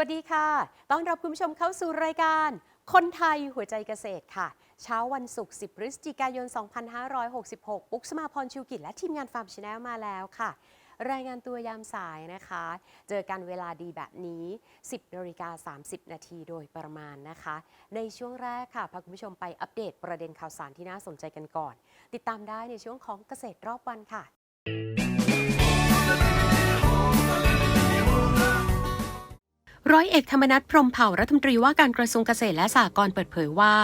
วัสดีค่ะต้อนรับคุณผู้ชมเข้าสู่รายการ คนไทยหัวใจเกษตรค่ะ เช้าวันศุกร์ 10 พฤศจิกายน 2566 ปุ๊กสมาพรชิวกิจและทีมงานฟาร์มชาแนลมาแล้วค่ะ รายงานตัวยามสายนะคะ เจอกันเวลาดีแบบนี้ 10นาฬิกา30 นาทีโดยประมาณนะคะ ในช่วงแรกค่ะพาคุณผู้ชมไปอัปเดตประเด็นข่าวสารที่น่าสนใจกันก่อน ติดตามได้ในช่วงของเกษตรรอบวันค่ะ ร้อยเอกธรรมนัฐพรมเผ่ารัฐมนตรีว่าการกระทรวงเกษตรและสหกรณ์เปิดเผยว่า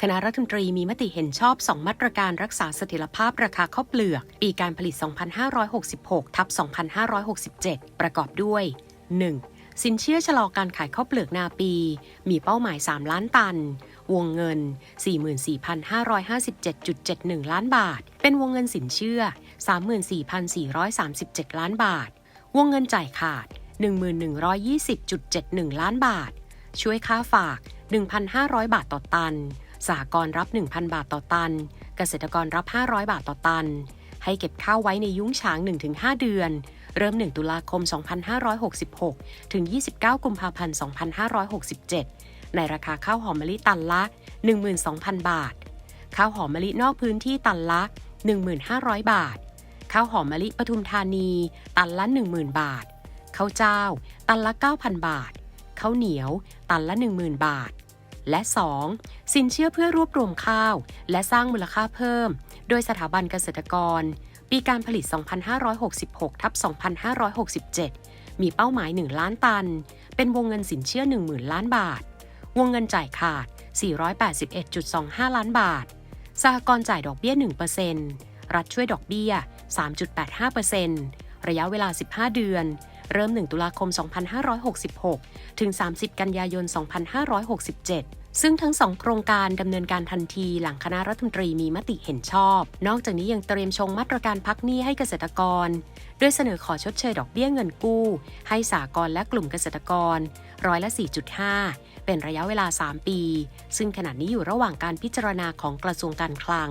คณะรัฐมนตรีมีมติเห็นชอบ 2 มาตรการรักษาเสถียรภาพราคาข้าวเปลือก ปีการผลิต 2566 ทับ 2567 ประกอบด้วย 1. สินเชื่อชะลอการขายข้าวเปลือกนาปี มีเป้าหมาย 3 ล้านตัน วงเงิน 44,557.71 ล้านบาท เป็นวงเงินสินเชื่อ 34,437 ล้านบาท วงเงินจ่ายขาด 1120.71 ล้านบาท ช่วยค่าฝาก 1,500 บาทต่อตันสหกรรับ 1,000 บาทต่อตัน เกษตรกรรับ 500 บาทต่อตัน ให้เก็บข้าวไว้ในยุ้งฉาง 1-5 เดือน เริ่ม 1 ตุลาคม 2566 ถึง 29 กุมภาพันธ์ 2567 ในราคาข้าวหอมมะลิตันละ 12,000 บาท ข้าวหอมมะลินอกพื้นที่ตันละ 1,500 บาท ข้าวหอมมะลิปทุมธานี ตันละ 10,000 บาท ข้าวเจ้า ตันละ 9,000 บาทข้าวเหนียว ตันละ 10,000 บาท และ 2. สินเชื่อเพื่อรวบรวมข้าว และสร้างมูลค่าเพิ่ม โดยสถาบันเกษตรกร ปีการผลิต 2566ทับ2567 มีเป้าหมาย 1 ล้านตัน เป็นวงเงินสินเชื่อ 10,000 ล้านบาท วงเงินจ่ายขาด 481.25 ล้านบาทสหกรณ์จ่ายดอกเบี้ย 1%รัฐช่วยดอกเบี้ย 3.85%ระยะเวลา 15 เดือน เริ่ม 1 ตุลาคม 2566 ถึง 30 กันยายน 2567ซึ่งทั้งสองโครงการดำเนินการทันทีหลังคณะรัฐมนตรีมีมติเห็นชอบ นอกจากนี้ยังเตรียมชงมาตรการพักหนี้ให้เกษตรกร โดยเสนอขอชดเชยดอกเบี้ยเงินกู้ ให้สากลและกลุ่มเกษตรกร ร้อยละ 4.5 เป็นระยะเวลา 3 ปี ซึ่งขณะนี้อยู่ระหว่างการพิจารณาของกระทรวงการคลัง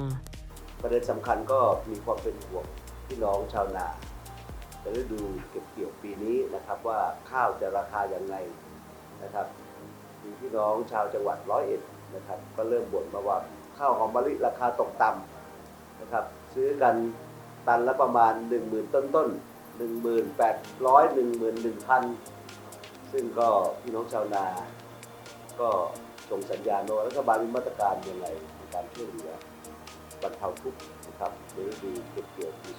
ประเด็นสำคัญก็มีความเป็นห่วงพี่น้องชาวนา ฤดูเก็บเกี่ยวปีนี้นะครับว่าข้าวจะราคาอย่างไงนะครับมีพี่น้องชาวจังหวัดร้อยเอ็ดนะครับ ก็เริ่มบ่นมาว่าข้าวหอมมะลิราคาตกต่ำนะครับ ซื้อกันตันละประมาณ 1 0,000 ต้นต้นๆ1,800 11,000 ซึ่งก็พี่น้องชาวนา ก็ส่งสัญญาณว่ารัฐบาลมีมาตรการยังไงในการช่วยเหลือบรรเทาทุกข์นะครับในฤดูเก็บเกี่ยวปี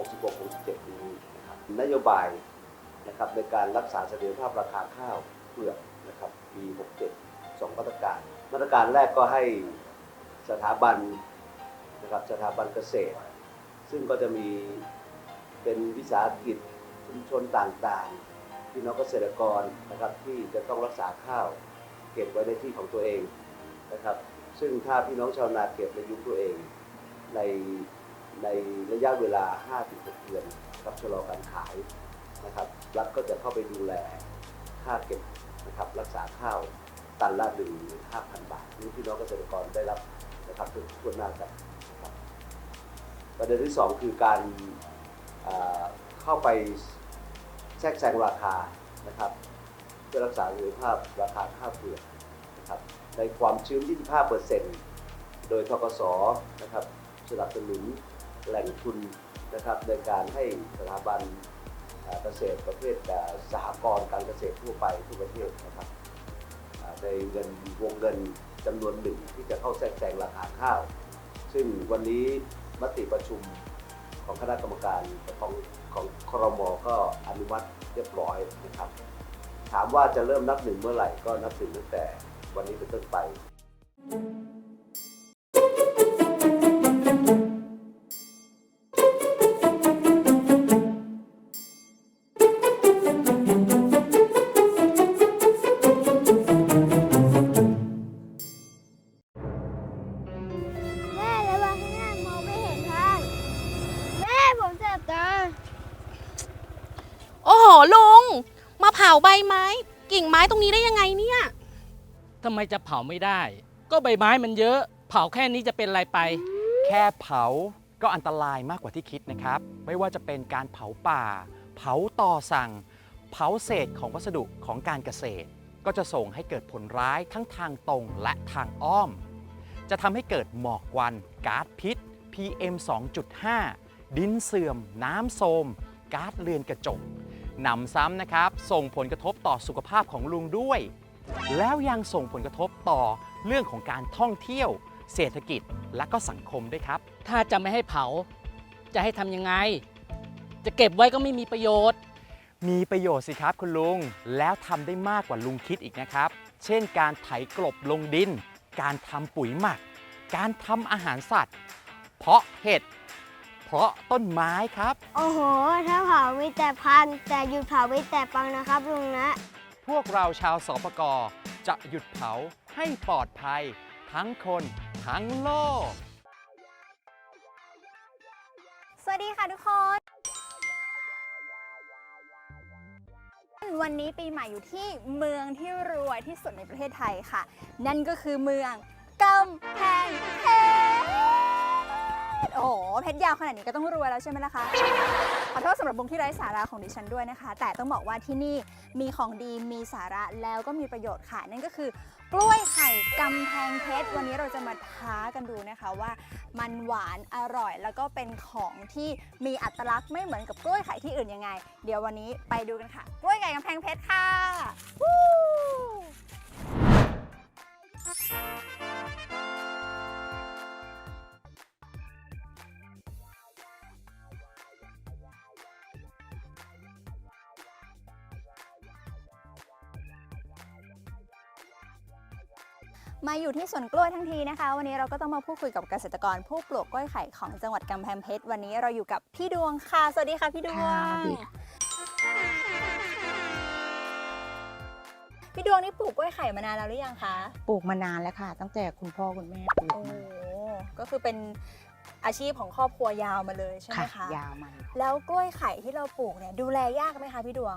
66-67ปีนี้นะครับนโยบายนะครับในการรักษาเสถียรภาพราคาข้าวเปลือกนะครับปี 67 2มาตรการ มาตรการแรกก็ให้สถาบันนะครับสถาบันเกษตร ซึ่งก็จะมีเป็นวิสาหกิจชุมชนต่างๆพี่น้องเกษตรกรนะครับที่จะต้องรักษาข้าวเก็บไว้ในที่ของตัวเองนะครับ ซึ่งถ้าพี่น้องชาวนาเก็บในยุคตัวเองใน ในระยะเวลา 5-6 เดือนครับชะลอการขายนะครับรัฐก็จะเข้าไปดูแลค่าเก็บนะครับรักษาข้าวตันละ1 5 0 0 0บาทนี่พี่น้องเกษตรกรได้รับนะครับทุกทั่วหน้ากันนะครับประเด็นที่ 2 คือการเข้าไปแทรกแซงราคานะครับเพื่อรักษาเสถียรภาพราคาข้าวเปลือกนะครับในความชื้น 25%โดยทกสนะครับสนับสนุน แหล่งทุนนะครับในการให้สถาบันเกษตรประเภทสหกรณ์การเกษตรทั่วไปทั่วประเทศนะครับในเงินวงเงินจำนวนหนึ่งที่จะเข้าแทรกแซงราคาข้าว ซึ่งวันนี้มติประชุมของคณะกรรมการของของครมก็อนุมัติเรียบร้อยนะครับ ถามว่าจะเริ่มนับหนึ่งเมื่อไหร่ก็นับหนึ่งตั้งแต่วันนี้เป็นต้นไปค มาเผาใบไม้ กิ่งไม้ตรงนี้ได้ยังไงเนี่ย ทำไมจะเผาไม่ได้ ก็ใบไม้มันเยอะ เผาแค่นี้จะเป็นไรไป แค่เผาก็อันตรายมากกว่าที่คิดนะครับ ไม่ว่าจะเป็นการเผาป่า เผาต่อสั่ง เผาเศษของวัสดุของการเกษตร ก็จะส่งให้เกิดผลร้ายทั้งทางตรงและทางอ้อม จะทำให้เกิดหมอกควันก๊าซพิษ PM 2.5 ดินเสื่อม น้ำโทรมก๊าซเรือนกระจก หนำซ้ำนะครับ ส่งผลกระทบต่อสุขภาพของลุงด้วย แล้วยังส่งผลกระทบต่อเรื่องของการท่องเที่ยว เศรษฐกิจและก็สังคมด้วยครับ ถ้าจะไม่ให้เผา จะให้ทำยังไง จะเก็บไว้ก็ไม่มีประโยชน์ มีประโยชน์สิครับคุณลุง แล้วทำได้มากกว่าลุงคิดอีกนะครับ เช่น การไถกลบลงดิน การทำปุ๋ยหมัก การทำอาหารสัตว์ เพาะเห็ด เพราะต้นไม้ครับ โอ้โห ถ้าเผามีแต่พัน แต่หยุดเผามีแต่ปังนะครับลุงนะ พวกเราชาวสปกจะหยุดเผาให้ปลอดภัย ทั้งคนทั้งโลก สวัสดีค่ะทุกคน วันนี้ปีใหม่อยู่ที่เมืองที่รวยที่สุดในประเทศไทยค่ะ นั่นก็คือเมืองกำแพงเพชร โอ้โหเพชรยาวขนาดนี้ก็ต้องรวยแล้วใช่ไหมล่ะคะ ขอโทษสำหรับบุงที่ไร้สาระของดิฉันด้วยนะคะ แต่ต้องบอกว่าที่นี่มีของดีมีสาระแล้วก็มีประโยชน์ค่ะ นั่นก็คือกล้วยไข่กำแพงเพชรวันนี้เราจะมาท้ากันดูนะคะว่ามันหวานอร่อย แล้วก็เป็นของที่มีอัตลักษณ์ไม่เหมือนกับกล้วยไข่ที่อื่นยังไง เดี๋ยววันนี้ไปดูกันค่ะ กล้วยไก่กำแพงเพชรค่ะ มาอยู่ที่สวนกล้วยทั้งทีนะคะ วันนี้เราก็ต้องมาพูดคุยกับเกษตรกรผู้ปลูกกล้วยไข่ของจังหวัดกำแพงเพชร วันนี้เราอยู่กับพี่ดวงค่ะ สวัสดีค่ะพี่ดวง พี่ดวงนี่ปลูกกล้วยไข่มานานแล้วหรือยังคะปลูกมานานแล้วค่ะ ตั้งแต่คุณพ่อคุณแม่ปลูกโอ้มาก็คือเป็นอาชีพของครอบครัวยาวมาเลยใช่ไหมค่ะคะยาวมาเลยแล้วกล้วยไข่ที่เราปลูกเนี่ยดูแลยากไหมคะพี่ดวง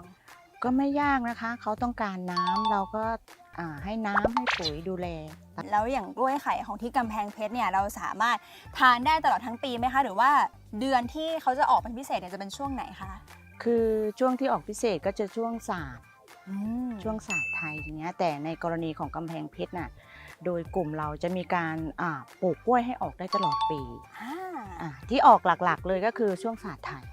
ก็ไม่ยากนะคะ เขาต้องการน้ำเราก็อ่า ให้น้ำให้ปุ๋ยดูแล แล้วอย่างกล้วยไข่ของที่กำแพงเพชรเนี่ยเราสามารถทานได้ตลอดทั้งปีไหมคะ หรือว่าเดือนที่เขาจะออกเป็นพิเศษเนี่ยจะเป็นช่วงไหนคะ คือช่วงที่ออกพิเศษก็จะช่วงศาสตร์อืมช่วงศาสตร์ไทยอย่างเงี้ยแต่ในกรณีของกำแพงเพชรน่ะโดยกลุ่มเราจะมีการอ่าปลูกกล้วยให้ออกได้ตลอดปีอ่าอ่าที่ออกหลักๆ เลยก็คือช่วงศาสตร์ไทย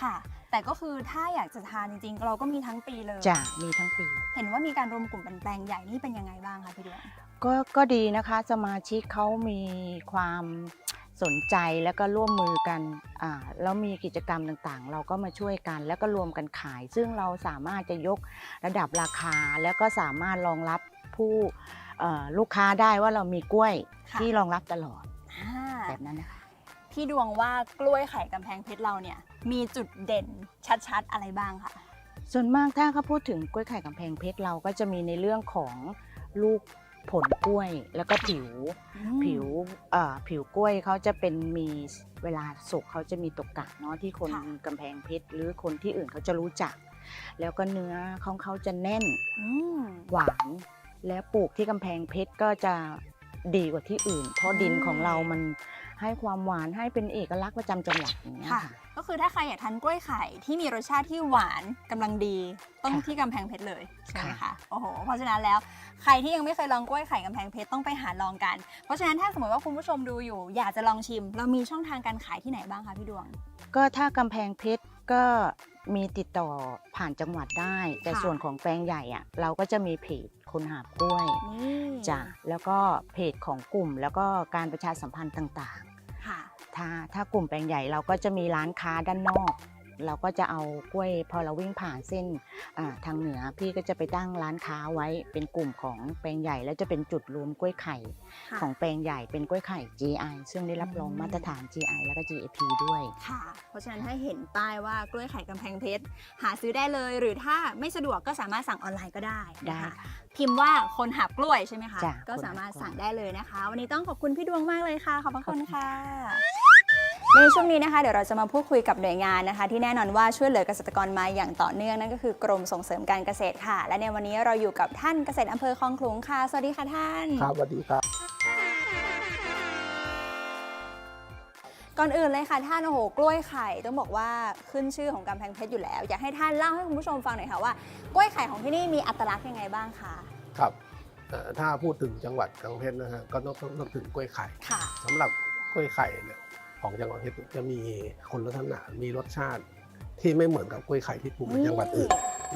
ค่ะ แต่ก็คือถ้าอยากจะทานจริงๆ เราก็มีทั้งปีเลยจะมีทั้งปี เห็นว่ามีการรวมกลุ่มเป็นแปลงใหญ่นี่เป็นยังไงบ้างคะพี่ดวง ก็ก็ดีนะคะสมาชิกเขามีความสนใจแล้วก็ร่วมมือกันอ่าแล้วมีกิจกรรมต่างๆ เราก็มาช่วยกันแล้วก็รวมกันขาย ซึ่งเราสามารถจะยกระดับราคา แล้วก็สามารถรองรับผู้เอ่อลูกค้าได้ว่าเรามีกล้วยค่ะ ที่รองรับตลอดอ่า แบบนั้นนะคะ พี่ดวงว่ากล้วยไข่กำแพงเพชรเราเนี่ยมีจุดเด่นชัดๆ อะไรบ้างคะส่วนมากถ้าเขาพูดถึงกล้วยไข่กำแพงเพชรเราก็จะมีในเรื่องของลูกผลกล้วยแล้วก็ผิว ผิวเอ่อผิวกล้วยเขาจะเป็นมีเวลาสุกเขาจะมีตกกะเนาะที่คนค่ะกำแพงเพชรหรือคนที่อื่นเขาจะรู้จัก แล้วก็เนื้อของเขาจะแน่นอืมหวานแล้วปลูกที่กำแพงเพชรก็จะ ดีกว่าที่อื่น เพราะดินของเรามันให้ความหวานให้เป็นเอกลักษณ์ประจำจังหวัดอย่างเงี้ยค่ะ ค่ะ ก็คือถ้าใครอยากทานกล้วยไข่ที่มีรสชาติที่หวานกำลังดี ต้องค่ะที่กำแพงเพชรเลยใช่ไหมค่ะ คะโอ้โหเพราะฉะนั้นแล้วใครที่ยังไม่เคยลองกล้วยไข่กำแพงเพชรต้องไปหาลองกัน เพราะฉะนั้นถ้าสมมติว่าคุณผู้ชมดูอยู่ อยากจะลองชิม เรามีช่องทางการขายที่ไหนบ้างคะพี่ดวง ก็ถ้ากำแพงเพชรก็มีติดต่อผ่านจังหวัดได้ แต่ค่ะ ส่วนของแปลงใหญ่อะเราก็จะมีเพจ คนหาบกล้วยนี่จ้ะแล้วก็เพจของกลุ่มแล้วก็การประชาสัมพันธ์ต่างค่ะๆถ้าถ้ากลุ่มแปลงใหญ่เราก็จะมีร้านค้าด้านนอก เราก็จะเอากล้วยพอเราวิ่งผ่านเส้นอ่าทางเหนือ พี่ก็จะไปตั้งร้านค้าไว้เป็นกลุ่มของแปลงใหญ่ แล้วจะเป็นจุดรวมกล้วยไข่ค่ะของแปลงใหญ่เป็นกล้วยไข่ GI ซึ่งได้รับรองอืมมาตรฐาน GI แล้วก็ GAP ด้วยค่ะ เพราะฉะนั้นถ้าเห็นป้ายว่ากล้วยไข่กำแพงเพชรหาซื้อได้เลย หรือถ้าไม่สะดวกก็สามารถสั่งออนไลน์ก็ได้ได้นะคะค่ะพิมพ์ว่าคนหาบกล้วยใช่ไหมคะจ้ะก็คนหาบสามารถกล้วยสั่งได้เลยนะคะ วันนี้ต้องขอบคุณพี่ดวงมากเลยค่ะขอบพระคุณค่ะ ในช่วงนี้นะคะเดี๋ยวเราจะมาพูดคุยกับหน่วยงานนะคะ ที่แน่นอนว่าช่วยเหลือเกษตรกรมาอย่างต่อเนื่องนั่นก็คือกรมส่งเสริมการเกษตรค่ะ และในวันนี้เราอยู่กับท่านเกษตรอำเภอคลองขลุงค่ะ สวัสดีค่ะท่าน ครับสวัสดีครับก่อนอื่นเลยค่ะท่านโอ้โหกล้วยไข่ต้องบอกว่าขึ้นชื่อของกำแพงเพชรอยู่แล้ว อยากให้ท่านเล่าให้คุณผู้ชมฟังหน่อยค่ะว่ากล้วยไข่ของที่นี่มีอัตลักษณ์ยังไงบ้างคะครับเอ่อถ้าพูดถึงจังหวัดกำแพงเพชรนะฮะก็ต้องต้องนึกถึงกล้วยไข่ค่ะสำหรับกล้วยไข่เนี่ย ของจังหวัดเพชรจะมีคนลักษณะมีรสชาติที่ไม่เหมือนกับกล้วยไข่ที่ปลูกในจังหวัดอื่น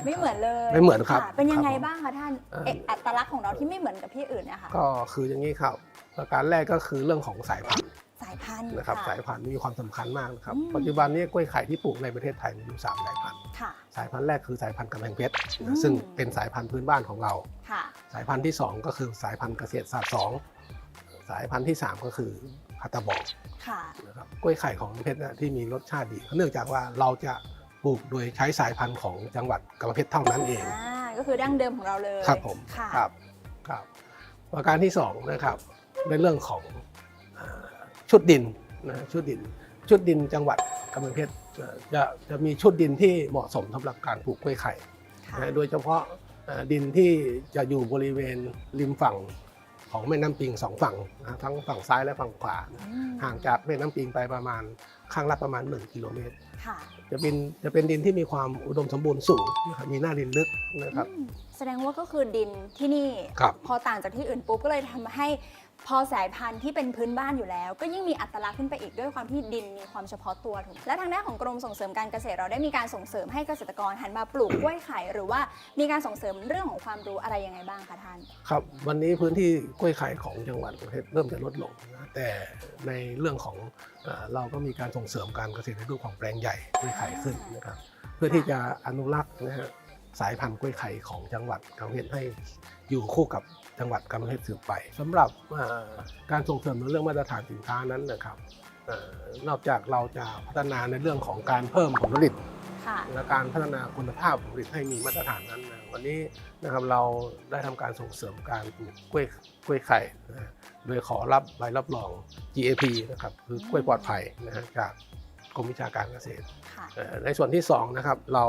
ไม่เหมือนเลยไม่เหมือนครับะเป็นยังไงครับผมบ้างคะท่านเอ่อเอกอัตลักษณ์ของเราที่ไม่เหมือนกับที่อื่นนะคะก็คืออย่างนี้ครับประการแรกก็คือเรื่องของสายพันธุ์สายพันธุ์นะครับะสายพันธุ์มีความสำคัญมากนะครับอืมปัจจุบันนี้กล้วยไข่ที่ปลูกในประเทศไทยมีอยู่สามสายพันธุ์ค่ะสายพันธุ์แรกคือสายพันธุ์กำแพงเพชรอืมนะซึ่งเป็นสายพันธุ์พื้นบ้านของเราค่ะสายพันธุ์ที่ 2 ก็คือสายพันธุ์เกษตรศาสตร์สองสายพันธุ์ที่ 3 ก็คือ พัตตาบอกค่ะนะครับกล้วยไข่ของเพชรนะที่มีรสชาติดีเนื่องจากว่าเราจะปลูกโดยใช้สายพันธุ์ของจังหวัดกำแพงเพชรเท่านั้นเองอ่าก็คือดั้งเดิมของเราเลยครับผมค่ะครับครับประการที่2นะครับในเรื่องของอ่าชุดดินนะชุดดิน ชุดดินจังหวัดกำแพงเพชรจะจะจะมีชุดดินที่เหมาะสมสำหรับการปลูกกล้วยไข่ค่ะนะโดยเฉพาะเอ่อดินที่จะอยู่บริเวณริมฝั่ง ของแม่น้ำปิงสองฝั่งนะทั้งฝั่งซ้ายและฝั่งขวานะอืมห่างจากแม่น้ำปิงไปประมาณข้างละประมาณ 1 กิโลเมตร ค่ะจะเป็นจะเป็นดินที่มีความอุดมสมบูรณ์สูงนะครับมีหน้าดินลึกนะครับอืมแสดงว่าก็คือดินที่นี่ ครับ พอต่างจากที่อื่นปุ๊บก็เลยทำให้ พอสายพันธุ์ที่เป็นพื้นบ้านอยู่แล้ว ก็ยิ่งมีอัตลักษณ์ขึ้นไปอีกด้วยความที่ดินมีความเฉพาะตัวถูกและทางด้านของกรมส่งเสริมการเกษตรเราได้มีการส่งเสริมให้เกษตรกรหันมาปลูกกล้วยไข่หรือว่ามีการส่งเสริมเรื่องของความรู้อะไรยังไงบ้างคะท่าน ครับ วันนี้พื้นที่กล้วยไข่ของจังหวัดประเทศเริ่มจะลดลงนะแต่ในเรื่องของเอ่อเราก็มีการส่งเสริมการเกษตรในรูปของแปลงใหญ่กล้วยไข่ขึ้นนะครับ เพื่อที่จะอนุรักษ์นะฮะสายพันธุ์กล้วยไข่ของจังหวัดกำแพงเพชรให้อยู่คู่กับ จังหวัดกำแพงเพชรสืบไปสำหรับเอ่อการส่งเสริมในเรื่องมาตรฐานสินค้านั้นนะครับเอ่อนอกจากเราจะพัฒนาในเรื่องของการเพิ่มผลผลิตค่ะและการพัฒนาคุณภาพผลผลิตให้มีมาตรฐานนั้นนะวันนี้นะครับเราได้ทำการส่งเสริมการปลูกกล้วยกล้วยไข่นะโดยขอรับใบรับรอง GAP นะครับคือกล้วยปลอดภัยนะฮะจากกรมวิชาการเกษตรค่ะเอ่อในส่วนที่2นะครับเรา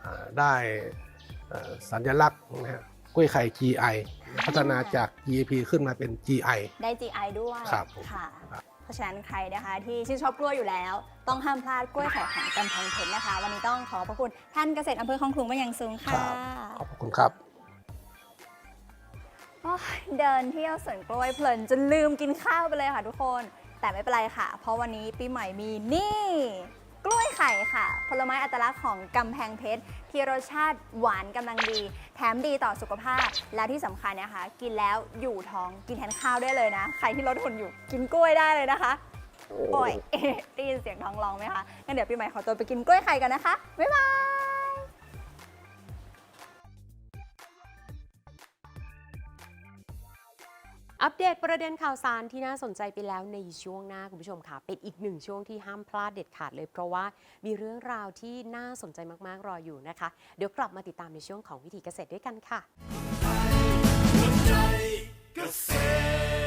เอ่อได้เอ่อสัญลักษณ์นะฮะ กล้วยไข่ GI พัฒนาจาก GAP ขึ้นมาเป็น GI ได้ GI ด้วยครับผม ค่ะครับเพราะฉะนั้นใครนะคะ ที่ชื่นชอบกล้วยอยู่แล้ว ต้องห้ามพลาดกล้วยไข่ของกำแพงเพชรนะคะ วันนี้ต้องขอขอบพระคุณท่านเกษตรอำเภอคลองขลุงมาอย่างสูงค่ะขอบคุณครับ โอ้ยเดินเที่ยวสวนกล้วยเพลินจนลืมกินข้าวไปเลยค่ะทุกคน แต่ไม่เป็นไรค่ะ เพราะวันนี้ปีใหม่มีนี่ กล้วยไข่ค่ะ ผลไม้อัตลักษณ์ของกำแพงเพชร ที่รสชาติหวานกำลังดี แถมดีต่อสุขภาพ และที่สำคัญนะคะ กินแล้วอยู่ท้องกินแทนข้าวได้เลยนะ ใครที่ลดหุ่นอยู่กินกล้วยได้เลยนะคะ โอ้ย ได้ยินเสียงท้องร้องไหมคะงั้นเดี๋ยวปีใหม่ขอตัวไปกินกล้วยไข่กันนะคะบ๊ายบาย อัปเดตประเด็นข่าวสารที่น่าสนใจไปแล้วในช่วงหน้าคุณผู้ชมค่ะ เป็นอีกหนึ่งช่วงที่ห้ามพลาดเด็ดขาดเลย เพราะว่ามีเรื่องราวที่น่าสนใจมากๆรออยู่นะคะ เดี๋ยวกลับมาติดตามในช่วงของวิถีเกษตรด้วยกันค่ะเกษตร